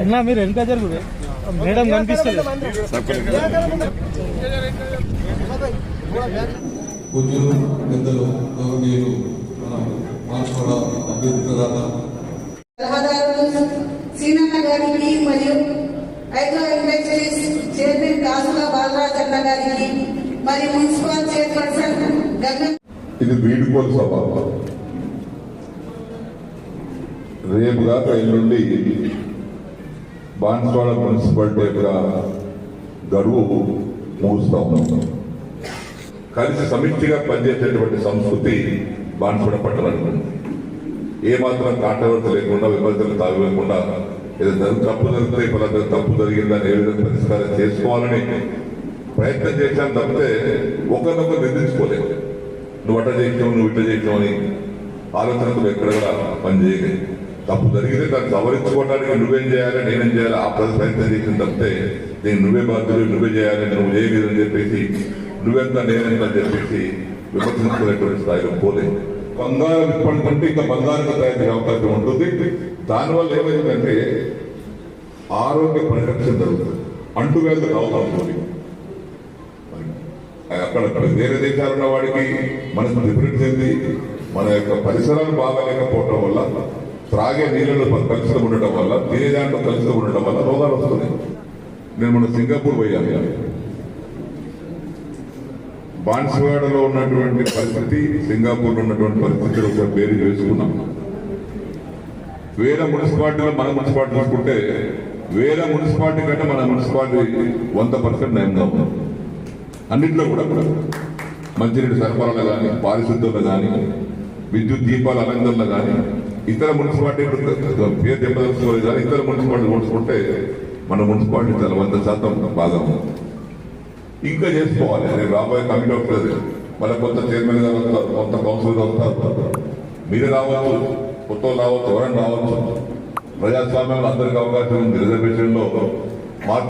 అన్నా మీరు వెనక జరుగు. మేడం కనిపిస్తుంది పూజ్యులు పెద్దలు సీనన్న గారికి మరియు ఐదో ఇండస్ట్రీస్ చైర్మన్ కాసుల బాలరాజన్న గారికి మరియు మున్సిపల్ చైర్పర్సన్ గంగ ఇది వీడుకోలు సభ. రేపు కాక ఎల్లుండి బాన్స్వాడ మున్సిపాలిటీ యొక్క గడువు ముగుస్తా ఉన్నాం. కలిసి సమిష్టిగా పనిచేసేటువంటి సంస్కృతి బాన్స్వాడ పట్టణానికి ఏమాత్రం ఏ మాత్రం కాంట్రవర్సీ లేకుండా విమర్శలు తాగలేకుండా ఏదో తప్పు జరిగితే ఇప్పుడు తప్పు జరిగిందని ఏ విధంగా పరిష్కారం చేసుకోవాలని ప్రయత్నం చేశాను తప్పితే ఒకరినొకరు నిందించుకోలేదు. నువ్వు అట్ట చేసావు నువ్వు ఇట్ట చేసావు అని ఆలోచనకు ఎక్కడ కూడా పనిచేయలేదు. తప్పు జరిగితే దాన్ని సవరించుకోవడానికి నువ్వేం చేయాలి నేనేం చేయాలి ఆ ప్రయత్నం చేసిన తప్పితే నేను నువ్వే బాధ్యులు నువ్వే చేయాలి నువ్వు చేయలేదని చెప్పేసి నువ్వెంత నేనెంత అని చెప్పేసి విమర్శించుకునేటువంటి స్థాయిలో పోలేదు. బంగారం ఇప్పటికంటే ఇంకా బంగారం తయారు అవకాశం ఉంటుంది. దానివల్ల ఏమైందంటే ఆరోగ్య పరిరక్షణ జరుగుతుంది. అంటువ్యాధులకు అవకాశం ఉంది అక్కడక్కడ వేరే దేశాలున్న వాడికి మనకు డిఫరెన్స్ ఏంది మన యొక్క పరిసరాలు బాగా లేకపోవటం వల్ల త్రాగే నీళ్ళలో కలుషితం ఉండటం వల్ల తినే దాంట్లో కలుషితం ఉండటం వల్ల రోగాలు వస్తున్నాయి. నేను మన సింగపూర్ పోయాను. బాన్స్వాడలో ఉన్నటువంటి పరిస్థితి సింగపూర్లో ఉన్నటువంటి పరిస్థితిలో ఒక పేరు చేసుకున్నాం వేరే మున్సిపాలిటీలో మన మున్సిపాలిటీ చూసుకుంటే వేరే మున్సిపాలిటీ కంటే మన మున్సిపాలిటీ వంద పర్సెంట్ నయంగా ఉన్నాం అన్నింటిలో కూడా కూడా. మంచినీటి సరఫరాలో కానీ పారిశుద్ధ్యంలో కానీ విద్యుత్ దీపాల అలంకరణలో కానీ ఇతర మున్సిపాలిటీ పేరు చెప్పదలుచుకోలేదు కానీ ఇతర మున్సిపాలిటీ కొట్టుకుంటే మన మున్సిపాలిటీ చాలా వంద శాతం బాగా ఇంకా చేసుకోవాలి. రేపు రాబోయే కమిటీ వస్తుంది. మళ్ళీ కొత్త చైర్మన్ గారు వస్తారు కొత్త కౌన్సిలర్ వస్తారు. మీరు రావచ్చు కొత్త రావచ్చు ఎవరైనా రావచ్చు. ప్రజాస్వామ్యంలో అందరికీ అవకాశం ఉంది. రిజర్వేషన్లో మార్పు